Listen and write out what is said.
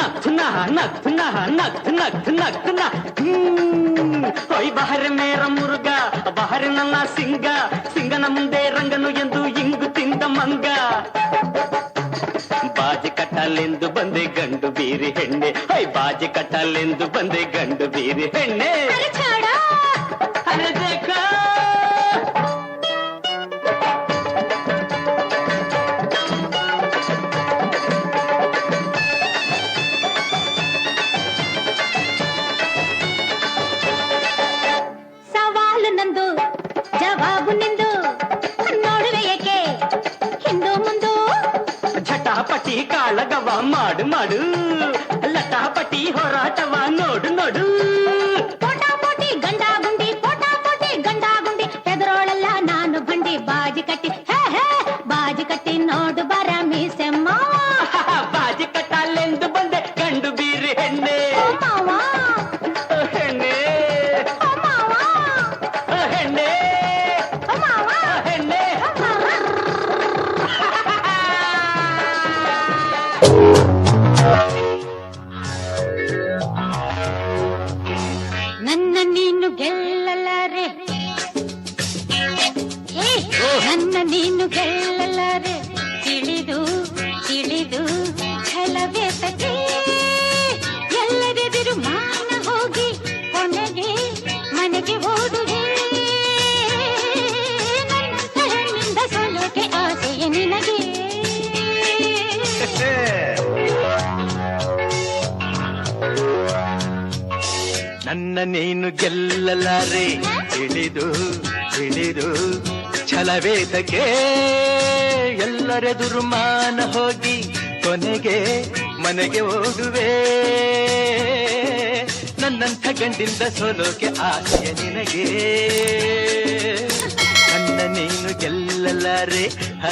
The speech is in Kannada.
ನಕ್ ನಕ್ ನಕ್ ಹ್ಮ್. ಹೊಯ್ ಬಹರೆ ಮೇರ ಮುರುಗ ಬಹರೆ ನನ್ನ ಸಿಂಗ ಸಿಂಗನ ಮುಂದೆ ರಂಗನು ಎಂದು ಇಂಗು ತಿಂದ ಮಂಗ ಬಾಜಿ ಕಟ್ಟಲೆಂದು ಬಂದೆ ಗಂಡು ಬೀರಿ ಹೆಣ್ಣೆ ಹೊಯ್ ಬಾಜಿ ಕಟ್ಟಲೆಂದು ಬಂದೆ ಗಂಡು ಬೀರಿ ಹೆಣ್ಣೆ अरे छोड़ो ಅರೆ ದೇಖೋ ಸವಾಲು ನಂದು ಜವಾಬು ನಿಂದು ನೋಡುವೆ ಏಕೆ ಹಿಂದು ಮುಂದು ಝಟಾಪಟಿ ಕಾಳಗವ ಮಾಡು ಮಾಡು ಲಟಾಪಟಿ ಹೋರಾಟವ ನೋಡು ನೋಡು ನೀನು ಗೆಲ್ಲಲಾರೆ. ನನ್ನ ನೀನು ಗೆಲ್ಲಲಾರೆ. ತಿಳಿದು ತಿಳಿದು ಛಲವೇ ತಗೆ ಎಲ್ಲರೆದುರು ಮಾನ ಹೋಗಿ, ಕೊನೆಗೆ ಮನೆಗೆ ಓದುವೆ ನನ್ನ ಹೆಣ್ಣಿಂದ ಸೋಲೋಕೆ ಆಸೆಯ ನಿನಗೆ. ನನ್ನ ನೀನು ಗೆಲ್ಲಲಾರೆ. ತಿಳಿದು ತಿಳಿದು ಛಲವೇದಕ್ಕೆ ಎಲ್ಲರೆದುರು ಮಾನ ಹೋಗಿ ಕೊನೆಗೆ ಮನೆಗೆ ಹೋಗುವೆ ನನ್ನಂಥ ಗಂಡಿಂದ ಸೋಲೋಕೆ ಆಸೆಯ ನಿನಗೆ. ನನ್ನ ನೀನು ಗೆಲ್ಲಲಾರೆ. ಹ.